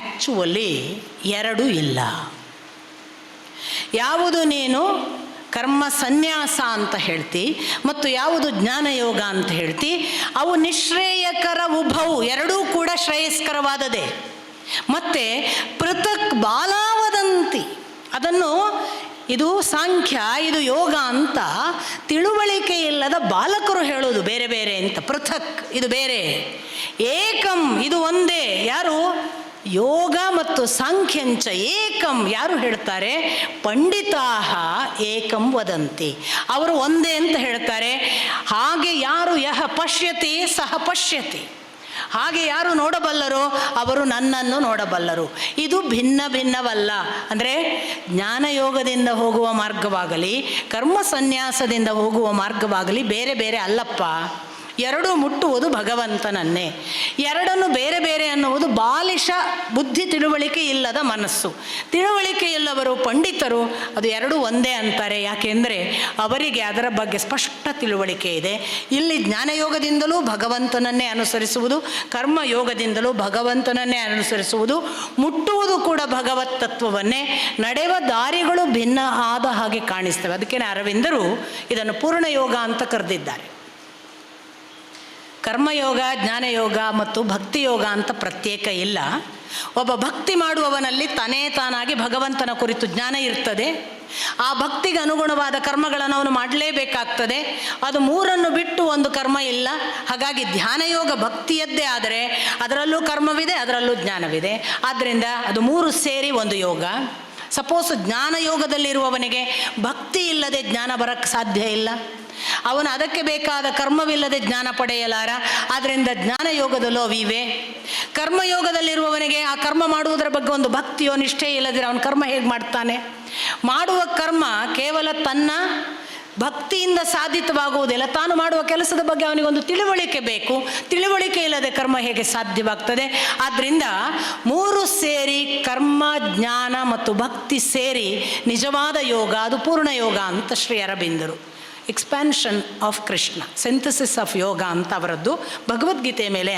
Actually ಎರಡು ಇಲ್ಲ. ಯಾವುದು ನೀನು ಕರ್ಮ ಸನ್ಯಾಸ ಅಂತ ಹೇಳ್ತಿ ಮತ್ತು ಯಾವುದು ಜ್ಞಾನಯೋಗ ಅಂತ ಹೇಳ್ತಿ, ಅವು ನಿಶ್ರೇಯಕರ ಉಭವು ಎರಡೂ ಕೂಡ ಶ್ರೇಯಸ್ಕರವಾದದೇ ಮತ್ತು ಪೃಥಕ್ ಬಾಲಾವದಂತಿ, ಅದನ್ನು ಇದು ಸಾಂಖ್ಯ, ಇದು ಯೋಗ ಅಂತ ತಿಳುವಳಿಕೆ ಇಲ್ಲದ ಬಾಲಕರು ಹೇಳೋದು ಬೇರೆ ಬೇರೆ ಅಂತ, ಪೃಥಕ್ ಇದು ಬೇರೆ. ಏಕಂ ಇದು ಒಂದೇ, ಯಾರು? ಯೋಗ ಮತ್ತು ಸಾಂಖ್ಯಂಚ ಏಕಂ ಯಾರು ಹೇಳ್ತಾರೆ? ಪಂಡಿತಾಹ ಏಕಂ ವದಂತಿ. ಅವರು ಒಂದೇ ಅಂತ ಹೇಳ್ತಾರೆ. ಹಾಗೆ ಯಾರು ಯಹ ಪಶ್ಯತಿ ಸಹ ಪಶ್ಯತಿ. ಹಾಗೆ ಯಾರು ನೋಡಬಲ್ಲರೋ? ಅವರು ನನ್ನನ್ನು ನೋಡಬಲ್ಲರು. ಇದು ಭಿನ್ನ ಭಿನ್ನವಲ್ಲ. ಅಂದರೆ ಜ್ಞಾನಯೋಗದಿಂದ ಹೋಗುವ ಮಾರ್ಗವಾಗಲಿ, ಕರ್ಮ ಸನ್ಯಾಸದಿಂದ ಹೋಗುವ ಮಾರ್ಗವಾಗಲಿ ಬೇರೆ ಬೇರೆ ಅಲ್ಲಪ್ಪ. ಎರಡೂ ಮುಟ್ಟುವುದು ಭಗವಂತನನ್ನೇ. ಎರಡನ್ನು ಬೇರೆ ಬೇರೆ ಅನ್ನುವುದು ಬಾಲಿಶ ಬುದ್ಧಿ ತಿಳುವಳಿಕೆ ಇಲ್ಲದ ಮನಸ್ಸು. ತಿಳುವಳಿಕೆ ಇಲ್ಲವರು ಪಂಡಿತರು, ಅದು ಎರಡೂ ಒಂದೇ ಅಂತಾರೆ. ಯಾಕೆಂದರೆ ಅವರಿಗೆ ಅದರ ಬಗ್ಗೆ ಸ್ಪಷ್ಟ ತಿಳುವಳಿಕೆ ಇದೆ. ಇಲ್ಲಿ ಜ್ಞಾನಯೋಗದಿಂದಲೂ ಭಗವಂತನನ್ನೇ ಅನುಸರಿಸುವುದು, ಕರ್ಮಯೋಗದಿಂದಲೂ ಭಗವಂತನನ್ನೇ ಅನುಸರಿಸುವುದು, ಮುಟ್ಟುವುದು ಕೂಡ ಭಗವತ್ ತತ್ವವನ್ನೇ. ನಡೆಯುವ ದಾರಿಗಳು ಭಿನ್ನ ಆದ ಹಾಗೆ ಕಾಣಿಸ್ತವೆ. ಅದಕ್ಕೆ ಅರವಿಂದರು ಇದನ್ನು ಪೂರ್ಣಯೋಗ ಅಂತ ಕರೆದಿದ್ದಾರೆ. ಕರ್ಮಯೋಗ, ಜ್ಞಾನಯೋಗ ಮತ್ತು ಭಕ್ತಿಯೋಗ ಅಂತ ಪ್ರತ್ಯೇಕ ಇಲ್ಲ. ಒಬ್ಬ ಭಕ್ತಿ ಮಾಡುವವನಲ್ಲಿ ತನೇ ತಾನಾಗಿ ಭಗವಂತನ ಕುರಿತು ಜ್ಞಾನ ಇರ್ತದೆ. ಆ ಭಕ್ತಿಗೆ ಅನುಗುಣವಾದ ಕರ್ಮಗಳನ್ನು ಅವನು ಮಾಡಲೇಬೇಕಾಗ್ತದೆ. ಅದು ಮೂರನ್ನು ಬಿಟ್ಟು ಒಂದು ಕರ್ಮ ಇಲ್ಲ. ಹಾಗಾಗಿ ಧ್ಯಾನಯೋಗ ಭಕ್ತಿಯದ್ದೇ ಆದರೆ ಅದರಲ್ಲೂ ಕರ್ಮವಿದೆ, ಅದರಲ್ಲೂ ಜ್ಞಾನವಿದೆ. ಆದ್ದರಿಂದ ಅದು ಮೂರು ಸೇರಿ ಒಂದು ಯೋಗ. ಸಪೋಸ್ ಜ್ಞಾನಯೋಗದಲ್ಲಿರುವವನಿಗೆ ಭಕ್ತಿ ಇಲ್ಲದೆ ಜ್ಞಾನ ಬರಕ್ಕೆ ಸಾಧ್ಯ ಇಲ್ಲ. ಅವನು ಅದಕ್ಕೆ ಬೇಕಾದ ಕರ್ಮವಿಲ್ಲದೆ ಜ್ಞಾನ ಪಡೆಯಲಾರ? ಆದ್ದರಿಂದ ಜ್ಞಾನಯೋಗದಲ್ಲೂ ಅವಿವೆ? ಕರ್ಮಯೋಗದಲ್ಲಿರುವವನಿಗೆ ಆ ಕರ್ಮ ಮಾಡುವುದರ ಬಗ್ಗೆ ಒಂದು ಭಕ್ತಿಯೋ, ನಿಷ್ಠೆ ಇಲ್ಲದಿರ ಅವನು ಕರ್ಮ ಹೇಗೆ ಮಾಡ್ತಾನೆ? ಮಾಡುವ ಕರ್ಮ ಕೇವಲ ತನ್ನ ಭಕ್ತಿಯಿಂದ ಸಾಧಿತವಾಗುವುದಿಲ್ಲ. ತಾನು ಮಾಡುವ ಕೆಲಸದ ಬಗ್ಗೆ ಅವನಿಗೊಂದು ತಿಳುವಳಿಕೆ ಬೇಕು. ತಿಳುವಳಿಕೆ ಇಲ್ಲದೆ ಕರ್ಮ ಹೇಗೆ ಸಾಧ್ಯವಾಗ್ತದೆ? ಆದ್ದರಿಂದ ಮೂರು ಸೇರಿ ಕರ್ಮ, ಜ್ಞಾನ ಮತ್ತು ಭಕ್ತಿ ಸೇರಿ ನಿಜವಾದ ಯೋಗ, ಅದು ಪೂರ್ಣ ಯೋಗ ಅಂತ Shri ಅರಬಿಂದರು. Expansion of Krishna synthesis of yoga ಅಂತ ಅವರದ್ದು. ಭಗವದ್ಗೀತೆ ಮೇಲೆ